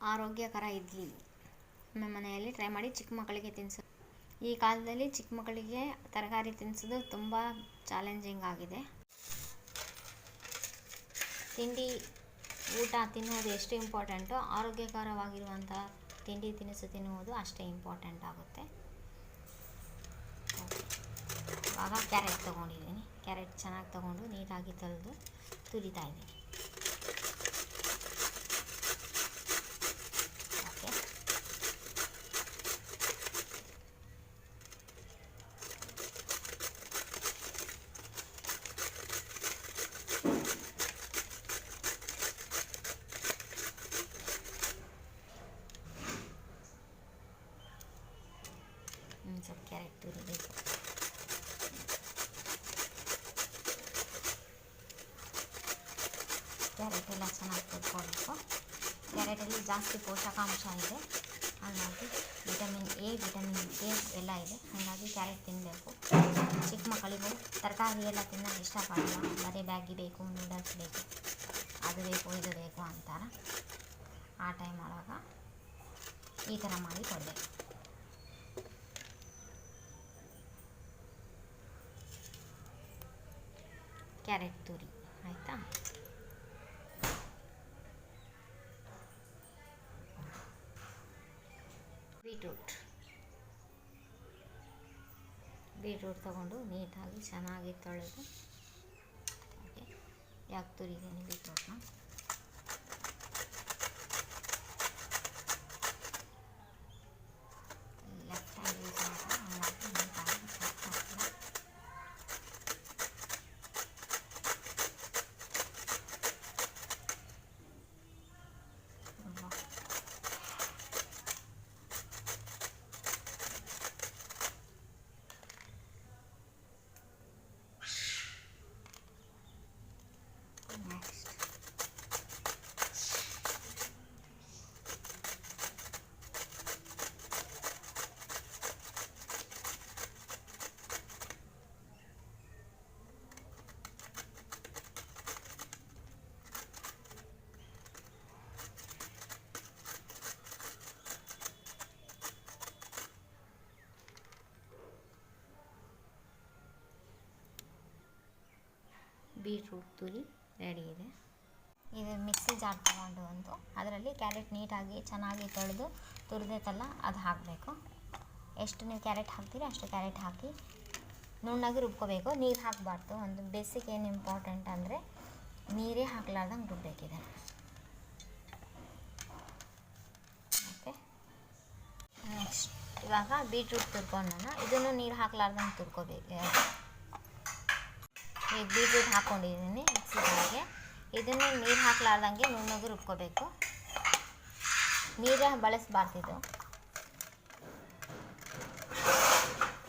ಆರೋಗ್ಯಕರ ಇಡ್ಲಿ ನಮ್ಮ ಮನೆಯಲ್ಲಿ ಟ್ರೈ ಮಾಡಿ ಚಿಕ್ಕ ಮಕ್ಕಳಿಗೆ ತಿನ್ನಿಸು ಈ ಕಾಲದಲ್ಲಿ ಚಿಕ್ಕ ಮಕ್ಕಳಿಗೆ ತರಕಾರಿ ತಿನ್ನಿಸೋದು ತುಂಬ ಚಾಲೆಂಜಿಂಗ್ ಆಗಿದೆ. ತಿಂಡಿ, ಊಟ ತಿನ್ನುವುದು ಎಷ್ಟು ಇಂಪಾರ್ಟೆಂಟೋ ಆರೋಗ್ಯಕರವಾಗಿರುವಂಥ ತಿಂಡಿ ತಿನಿಸು ತಿನ್ನುವುದು ಅಷ್ಟೇ ಇಂಪಾರ್ಟೆಂಟ್ ಆಗುತ್ತೆ. ಆವಾಗ ಕ್ಯಾರೆಟ್ ತೊಗೊಂಡಿದ್ದೀನಿ. ಕ್ಯಾರೆಟ್ ಚೆನ್ನಾಗಿ ತೊಗೊಂಡು ನೀಟಾಗಿ ತೊಳೆದು ತುರಿತಾ ಇದ್ದೀನಿ ಓಕೆ ಒಂದು ಸ್ವಲ್ಪ ಕ್ಯಾರೆಟ್ ತುರಿಬೇಕು ಕ್ಯಾರೆಟ್ ಎಲ್ಲ ಚೆನ್ನಾಗಿ ತುರ್ಕೋಬೇಕು ಕ್ಯಾರೆಟಲ್ಲಿ ಜಾಸ್ತಿ ಪೋಷಕಾಂಶ ಇದೆ. ಹಾಗಾಗಿ ವಿಟಮಿನ್ ಎ, ವಿಟಮಿನ್ ಕೆ ಎಲ್ಲ ಇದೆ. ಹಾಗಾಗಿ ಕ್ಯಾರೆಟ್ ತಿನ್ನಬೇಕು. ಚಿಕ್ಕ ಮಕ್ಕಳಿಗೂ ತರಕಾರಿ ಎಲ್ಲ ತಿನ್ನೋಕೆ ಇಷ್ಟಪಡಲ್ಲ. ಬರೀ ಬ್ಯಾಗಿ ಬೇಕು, ನೂಡಲ್ಸ್ ಬೇಕು, ಅದು ಬೇಕು, ಇದು ಬೇಕು ಅಂತಾರೆ. ಆ ಟೈಮ್ ಒಳಗೆ ಈ ಥರ ಮಾಡಿ ಕೊಡಬೇಕು. ಕ್ಯಾರೆಟ್ ತುರಿ, ಆಯಿತಾ? ಬೀಟ್ರೂಟ್. ಬೀಟ್ರೂಟ್ ತಗೊಂಡು ನೀಟಾಗಿ ಚೆನ್ನಾಗಿ ತೊಳೆದು ಯಾಕೆ ತುರಿದ್ದೀನಿ ಬೀಟ್ರೂಟ್ನ ಬೀಟ್ರೂಟ್ ತುರಿ ರೆಡಿ ಇದೆ. ಇದು ಮಿಕ್ಸಿ ಜಾರ್ ತಗೊಂಡು ಒಂದು, ಅದರಲ್ಲಿ ಕ್ಯಾರೆಟ್ ನೀಟಾಗಿ ಚೆನ್ನಾಗಿ ತೊಳೆದು ತುರಿದೈತಲ್ಲ, ಅದು ಹಾಕಬೇಕು. ಎಷ್ಟು ನೀವು ಕ್ಯಾರೆಟ್ ಹಾಕ್ತೀರಿ ಅಷ್ಟು ಕ್ಯಾರೆಟ್ ಹಾಕಿ ನುಣ್ಣಾಗಿ ರುಬ್ಕೋಬೇಕು. ನೀರು ಹಾಕಬಾರ್ದು, ಒಂದು ಬೇಸಿಕ್ ಏನು ಇಂಪಾರ್ಟೆಂಟ್ ಅಂದರೆ ನೀರೇ ಹಾಕ್ಲಾರ್ದಂಗೆ ರುಬ್ಬೇಕಿದೆ. ಓಕೆ. ನೆಕ್ಸ್ಟ್, ಇವಾಗ ಬೀಟ್ರೂಟ್ ತುರ್ಕೊಂಡೋಣ. ಇದನ್ನು ನೀರು ಹಾಕ್ಲಾರ್ದಂಗೆ ತುರ್ಕೋಬೇಕು. ಈಗ ಬೀಟ್ರೂಟ್ ಹಾಕ್ಕೊಂಡಿದ್ದೀನಿ ಮಿಕ್ಸಿ ಜಾರ್ಗೆ ಇದನ್ನು ನೀರು ಹಾಕ್ಲಾರ್ದಂಗೆ ನುಣ್ಣಗೆ ರುಬ್ಕೋಬೇಕು. ನೀರು ಬಳಸಬಾರ್ದಿದು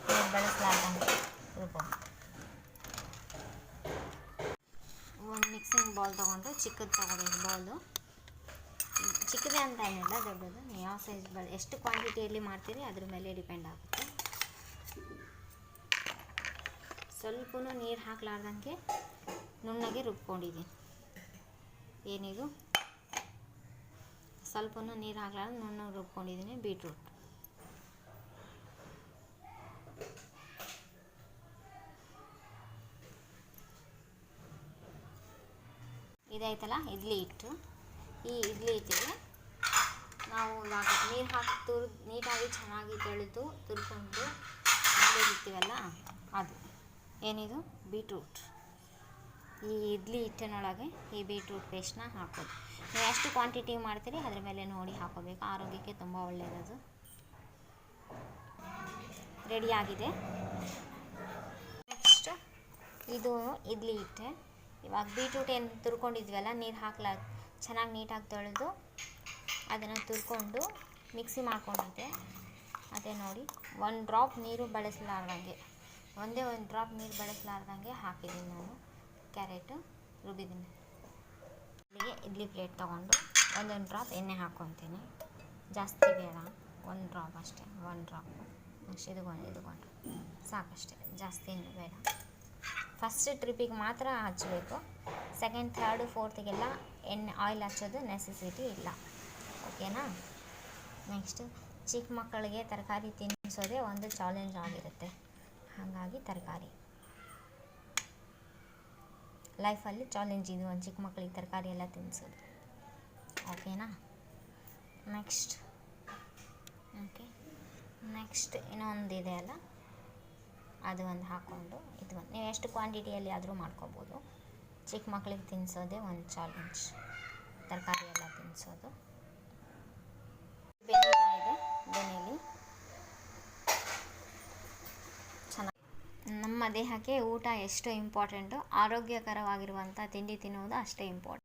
ನೀರು ಬಳಸಲಾರ್ದಂಗೆ ರುಬ್ಬೋ ಒಂದು ಮಿಕ್ಸಿಂಗ್ ಬೌಲ್ ತೊಗೊಂಡು ಚಿಕ್ಕದು ತೊಗೊಬೇಕು ಬೌಲು. ಚಿಕ್ಕದೇ ಅಂತ ಏನಿಲ್ಲ, ದೊಡ್ಡದು. ನೀವು ಯಾವ ಸೈಜ್ ಬಳ ಎಷ್ಟು ಕ್ವಾಂಟಿಟಿಯಲ್ಲಿ ಮಾಡ್ತೀರಿ ಅದ್ರ ಮೇಲೆ ಡಿಪೆಂಡ್ ಆಗುತ್ತೆ. ಸ್ವಲ್ಪ ನೀರು ಹಾಕ್ಲಾರ್ದಂಗೆ ನುಣ್ಣಗೆ ರುಬ್ಕೊಂಡಿದ್ದೀನಿ. ಏನಿದು? ಸ್ವಲ್ಪ ನೀರು ಹಾಕ್ಲಾರ್ದು ನುಣ್ಣಗೆ ರುಬ್ಕೊಂಡಿದ್ದೀನಿ ಬೀಟ್ರೂಟ್. ಇದಾಯ್ತಲ್ಲ? ಇಡ್ಲಿ ಹಿಟ್ಟು. ಈ ಇಡ್ಲಿ ಹಿಟ್ಟಿಗೆ ನಾವು ಇವಾಗ ನೀರು ಹಾಕಿ ತುರ್ದು, ನೀಟಾಗಿ ಚೆನ್ನಾಗಿ ತೆಳೆದು, ತುರ್ಕೊಂಡು ಇರ್ತೀವಲ್ಲ ಅದು. ಏನಿದು? ಬೀಟ್ರೂಟ್. ಈ ಇಡ್ಲಿ ಹಿಟ್ಟಿನೊಳಗೆ ಈ ಬೀಟ್ರೂಟ್ ಪೇಸ್ಟ್ನ ಹಾಕೋದು ನೀವು ಎಷ್ಟು ಕ್ವಾಂಟಿಟಿ ಮಾಡ್ತೀರಿ? ಅದ್ರ ಮೇಲೆ ನೋಡಿ ಹಾಕೋಬೇಕು. ಆರೋಗ್ಯಕ್ಕೆ ತುಂಬ ಒಳ್ಳೆಯದದು. ರೆಡಿಯಾಗಿದೆ ನೆಕ್ಸ್ಟ್ ಇದು ಇಡ್ಲಿ ಹಿಟ್ಟೆ. ಇವಾಗ ಬೀಟ್ರೂಟ್ ಏನು ತುರ್ಕೊಂಡಿದ್ವಲ್ಲ, ನೀರು ಹಾಕ್ಲಾ, ಚೆನ್ನಾಗಿ ನೀಟಾಗಿ ತೊಳೆದು ಅದನ್ನು ತುರ್ಕೊಂಡು ಮಿಕ್ಸಿ ಮಾಡ್ಕೊಂಡಿದ್ದೆ. ಅದೇ ನೋಡಿ, ಒಂದು ಡ್ರಾಪ್ ನೀರು ಬಳಸಲಾರ್ದಂಗೆ. ಒಂದೇ ಒಂದು ಡ್ರಾಪ್ ನೀರು ಬಳಸಲಾರ್ದಂಗೆ ಹಾಕಿದ್ದೀನಿ ನಾನು. ಕ್ಯಾರೆಟು ರುಬ್ಬಿದ್ದೀನಿ ಇಲ್ಲಿಗೆ ಇಡ್ಲಿ ಪ್ಲೇಟ್ ತೊಗೊಂಡು ಒಂದೊಂದು ಡ್ರಾಪ್ ಎಣ್ಣೆ ಹಾಕ್ಕೊತೀನಿ ಜಾಸ್ತಿ ಬೇಡ, ಒಂದು ಡ್ರಾಪ್ ಅಷ್ಟೇ, ಒಂದು ಡ್ರಾಪ್ ನೆಕ್ಸ್ಟ್ ಇದ್ಕೊಂಡು ಇದುಗೊಂಡು. ಸಾಕಷ್ಟೇ, ಜಾಸ್ತಿ ಏನು ಬೇಡ. ಫಸ್ಟ್ ಟ್ರಿಪ್ಪಿಗೆ ಮಾತ್ರ ಹಚ್ಚಬೇಕು ಸೆಕೆಂಡ್ ಥರ್ಡು ಫೋರ್ತಿಗೆಲ್ಲ ಎಣ್ಣೆ ಆಯಿಲ್ ಹಚ್ಚೋದು ನೆಸೆಸಿಟಿ ಇಲ್ಲ. ಓಕೆನಾ ನೆಕ್ಸ್ಟ್ ಚಿಕ್ಕ ಮಕ್ಕಳಿಗೆ ತರಕಾರಿ ತಿನ್ನಿಸೋದೇ ಒಂದು ಚಾಲೆಂಜ್ ಆಗಿರುತ್ತೆ. ಹಾಗಾಗಿ ತರಕಾರಿ. ಲೈಫಲ್ಲಿ ಚಾಲೆಂಜ್ ಇದು, ಒಂದು ಚಿಕ್ಕ ಮಕ್ಕಳಿಗೆ ತರಕಾರಿ ಎಲ್ಲ ತಿನ್ನಿಸೋದು ಓಕೆನಾ ನೆಕ್ಸ್ಟ್ ಓಕೆ ನೆಕ್ಸ್ಟ್ ಇನ್ನೊಂದು ಇದೆ ಅಲ್ಲ? ಅದು ಒಂದು ಹಾಕ್ಕೊಂಡು ಇದು ಒಂದು, ನೀವು ಎಷ್ಟು ಕ್ವಾಂಟಿಟಿಯಲ್ಲಿ ಆದರೂ ಮಾಡ್ಕೋಬೋದು. ಚಿಕ್ಕ ಮಕ್ಕಳಿಗೆ ತಿನ್ನಿಸೋದೇ ಒಂದು ಚಾಲೆಂಜ್ ತರಕಾರಿ ಎಲ್ಲ ತಿನ್ನಿಸೋದು ನಮ್ಮ ದೇಹಕ್ಕೆ ಊಟ ಎಷ್ಟು ಇಂಪಾರ್ಟೆಂಟು ಆರೋಗ್ಯಕರವಾಗಿರುವಂಥ ತಿಂಡಿ ತಿನ್ನುವುದು ಅಷ್ಟೇ ಇಂಪಾರ್ಟೆಂಟ್.